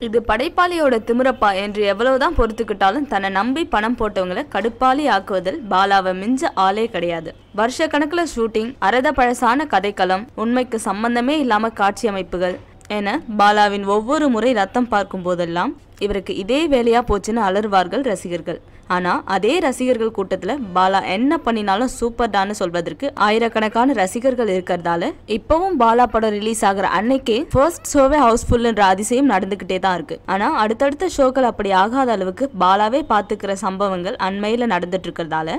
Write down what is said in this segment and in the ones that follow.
இது படைப்பாளியோட திமிரப்பா என்று எவ்வளவுதான் பொறுத்துக்கிட்டாலும் தன்னை நம்பி பணம் போட்டவங்களை கடுப்பாளி ஆக்குவதில் பாலாவை மிஞ்ச ஆளே கிடையாது. வருஷ கணக்குல ஷூட்டிங் அரத பழசான கதைக்களம் உண்மைக்கு சம்பந்தமே இல்லாம காட்சி அமைப்புகள் என பாலாவின் ஒவ்வொரு முறை ரத்தம் பார்க்கும் போதெல்லாம் இவருக்கு இதே வேலையா போச்சுன்னு அலறுவார்கள் ரசிகர்கள். ஆனா அதே ரசிகர்கள் கூட்டத்துல பாலா என்ன பண்ணினாலும் சூப்பர் டான்னு சொல்வதற்கு ஆயிரக்கணக்கான ரசிகர்கள் இருக்கிறதால இப்பவும் பாலா படம் ரிலீஸ் ஆகுற அன்னைக்கே ஃபர்ஸ்ட் ஷோவே ஹவுஸ்ஃபுல்ன்ற அதிசயம் நடந்துகிட்டே தான் இருக்கு. ஆனா அடுத்தடுத்த ஷோக்கள் அப்படி ஆகாத அளவுக்கு பாலாவே பாத்துக்கிற சம்பவங்கள் அண்மையில நடந்துட்டு இருக்கிறதால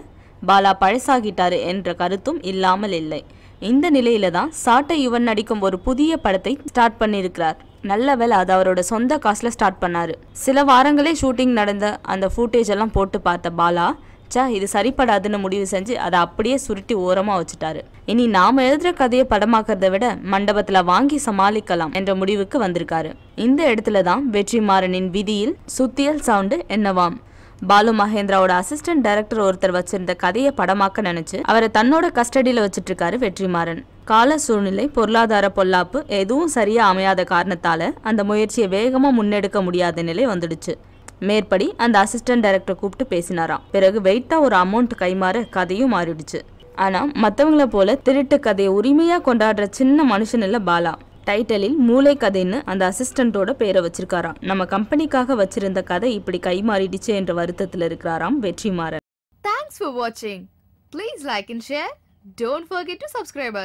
பாலா பழசாகிட்டாரு என்ற கருத்தும் இல்லாமல் இல்லை. இந்த நிலையில தான் சாட்டை யுவன் நடிக்கும் ஒரு புதிய படத்தை ஸ்டார்ட் பண்ணியிருக்கிறார். நல்ல வேலை அது அவரோட சொந்த காசில் ஸ்டார்ட் பண்ணாரு. சில வாரங்களே ஷூட்டிங் நடந்த அந்த ஃபூட்டேஜ் எல்லாம் போட்டு பார்த்த பாலா ச்சா இது சரிப்படாதுன்னு முடிவு செஞ்சு அதை அப்படியே சுருட்டி ஓரமாக வச்சுட்டாரு. இனி நாம எழுதுகிற கதையை படமாக்கிறத விட மண்டபத்தில் வாங்கி சமாளிக்கலாம் என்ற முடிவுக்கு வந்திருக்காரு. இந்த இடத்துல தான் வெற்றிமாறனின் விதியில் சுத்தியல் சவுண்டு என்னவாம்? பாலு மகேந்திராவோட அசிஸ்டன்ட் டைரக்டர் ஒருத்தர் வச்சிருந்த கதையை படமாக்க நினைச்சு அவரை தன்னோட கஸ்டடியில வச்சிட்டு இருக்காரு வெற்றிமாறன். கால சூழ்நிலை பொருளாதார பொல்லாப்பு எதுவும் சரியா அமையாத காரணத்தால அந்த முயற்சியை வேகமா முன்னெடுக்க முடியாத நிலை வந்துடுச்சு. மேற்படி அந்த அசிஸ்டன்ட் டைரக்டர் கூப்பிட்டு பேசினாராம். பிறகு வெயிட்டா ஒரு அமௌண்ட் கைமாற கதையும் மாறிடுச்சு. ஆனா மத்தவங்கள போல திருட்டு கதையை உரிமையா கொண்டாடுற சின்ன மனுஷன் இல்ல பாலா. டைட்டலில் மூளை கதைன்னு அந்த அசிஸ்டண்ட்டோட பேரை வச்சிருக்காராம். நம்ம கம்பெனிக்காக வச்சிருந்த கதை இப்படி கைமாறிடுச்சு என்ற வருத்தத்தில் இருக்கிறாராம் வெற்றிமாறன். தேங்க்ஸ் ஃபார் வாட்சிங் please like and share don't forget to subscribe.